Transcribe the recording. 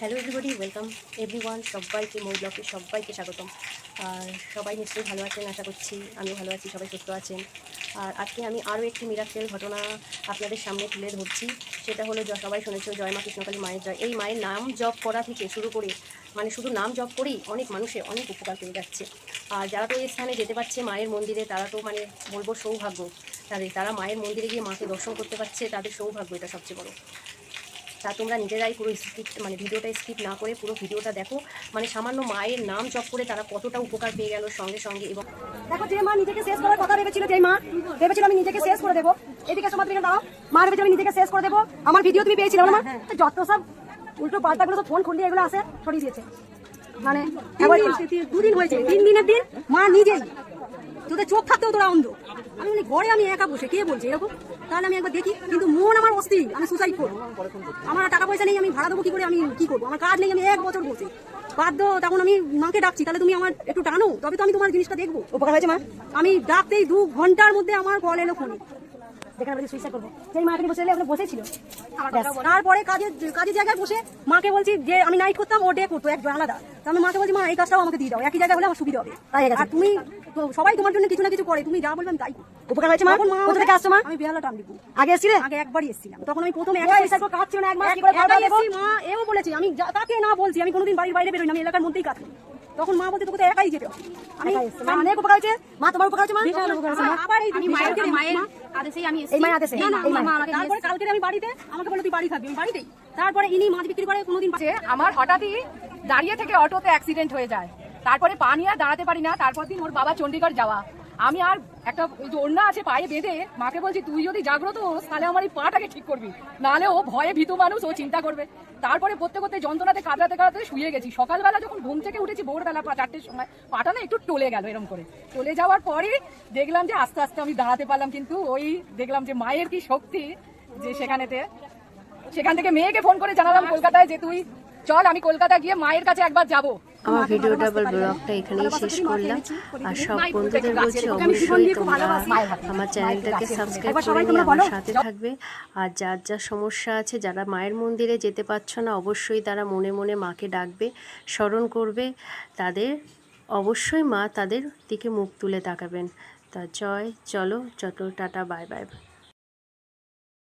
Hello everybody, welcome everyone সবাইকে, মৌ ব্লকে সবাইকে স্বাগতম। আর সবাই নিশ্চয়ই ভালো আছেন, আশা করছি আমিও ভালো আছি, সবাই সুস্থ আছেন। আর আজকে আমি আরও একটি মিরাক্কেল ঘটনা আপনাদের সামনে তুলে ধরছি। সেটা হলো সবাই শুনেছো, জয় মা কৃষ্ণকালী মায়ের জয়। এই মায়ের নাম জপ করা থেকে শুরু করে মানে শুধু নাম জপ করেই অনেক মানুষের অনেক উপকার পেয়ে যাচ্ছে। আর যারা তো এই স্থানে যেতে পারছে মায়ের মন্দিরে, তারা তো মানে বলব সৌভাগ্য। তাদের তারা মায়ের মন্দিরে গিয়ে মাকে দর্শন করতে পারছে, তাদের সৌভাগ্য এটা সবচেয়ে বড়। তা তোমরা নিজেরাই পুরো স্কিপ মানে ভিডিওটা স্কিপ না করে পুরো ভিডিওটা দেখো। মানে সামান্য মায়ের নাম জপ করে তারা কতটা উপকার পেয়ে গেল সঙ্গে সঙ্গে এবং দেখো যে মা নিজেকে শেষ করার কথা ভেবেছিল যে মা ভেবেছিল আমি নিজেকে শেষ করে দেবো। এদিকে দিকে দাও মা ভেবেছিল আমি নিজেকে শেষ করে দেবো। আমার ভিডিও তুমি পেয়েছিলে না মা। তো যত সব উল্টো পাল্টাগুলো সব ফোন খুললে এগুলো আসে সরিয়ে দিয়েছে। মানে দুদিন হয়েছে তিন দিনের দিন মা নিজেই। তোদের চোখ থাকতেও তোরা অন্ধ। আমি বলি ঘরে আমি একা বসে কে বলছে এরকম? তাহলে আমি একবার দেখি। কিন্তু মন আমার অস্থির আমি সুসাইড করব। আমার টাকা পয়সা নেই আমি ভাড়া দেবো কি করে আমি কি করব? আমার কাজ নেই আমি এক বছর বসে। বাধ্য তখন আমি মাকে ডাকছি তাহলে তুমি আমার একটু টানো তবে তো আমি তোমার জিনিসটা দেখব। উপকার হয়েছে মা? আমি ডাকতেই দু ঘণ্টার মধ্যে আমার কল এলো ফোনে। যেখানে বলছি সুইসাইড করব। সেই মাকে বসে ওখানে বসেছিল তারপরে কাজের কাজের জায়গায় বসে মাকে বলছি যে আমি নাইট করতাম ও ডে করতো এক আলাদা। তো আমি মাকে বলছি মা এই কাজটাও আমাকে দিয়ে দাও একই জায়গায় হলে আমার সুবিধা হবে। আর তুমি সবাই তোমার জন্য কিছু না কিছু করে তুমি যা বলবে আমি তাই উপকার হয়েছে মা? কোথা থেকে আসছো মা? আমি বেহালা টান দিব আগে এসেছিলে? আগে একবারই এসেছিলাম। তখন আমি প্রথমে একা এসে কাজ ছিল না এক মাস কি করে একাই ভাড়া দেবো? এসেছি মা এও বলেছি আমি তাকে না বলছি আমি কোনোদিন বাড়ির বাইরে বেরোই না আমি এলাকার মধ্যেই কাজ করি। তখন মা বলতে তোকে একাই যেতে আমি অনেক উপকার হয়েছে। মা তোমার উপকার হয়েছে মা। আবার এই মায়ের মায়ের আদেশেই আমি এই মায়ের আদেশে তারপরে কালকে আমি বাড়িতে আমাকে বলে তুই বাড়ি থাকবি আমি বাড়িতেই। তারপরে ইনি মাছ বিক্রি করে কোনোদিন আমার হঠাৎই দাঁড়িয়ে থেকে অটোতে অ্যাক্সিডেন্ট হয়ে যায়। তারপরে পা নিয়ে দাঁড়াতে পারি না। তারপর দিন ওর বাবা চণ্ডীগড় যাওয়া। আমি আর একটা ওই যে ওড়না আছে পায়ে বেঁধে মাকে বলছি, তুই যদি জাগ্রত হোস, তাহলে আমার এই পাটাকে ঠিক করবি। নাহলে ও ভয়ে ভীতু মানুষ, ও চিন্তা করবে। তারপরে করতে করতে যন্ত্রণাতে কাঁদরাতে কাঁদরাতে শুয়ে গেছি। সকালবেলা যখন ঘুম থেকে উঠেছি, ভোরবেলা পা চারটের সময়, পাটা না একটু টলে গেল এরম করে। টলে যাওয়ার পরে দেখলাম যে আস্তে আস্তে আমি দাঁড়াতে পারলাম, কিন্তু ওই দেখলাম যে মায়ের কি শক্তি যে সেখানেতে। সেখান থেকে মেয়েকে ফোন করে জানালাম কলকাতায় যে, তুই চল, আমি কলকাতা গিয়ে মায়ের কাছে একবার যাব। আমার ভিডিওটা বা ব্লগটা এখানেই শেষ করলাম। আর সব বন্ধুদের বলছি অবশ্যই তোমরা আমার চ্যানেলটাকে সাবস্ক্রাইব করে নিয়ে আমার সাথে থাকবে। আর যার যা সমস্যা আছে যারা মায়ের মন্দিরে যেতে পারছ না অবশ্যই তারা মনে মনে মাকে ডাকবে স্মরণ করবে। তাদের অবশ্যই মা তাদের দিকে মুখ তুলে তাকাবেন। তা জয় চলো যত টাটা বাই বাই।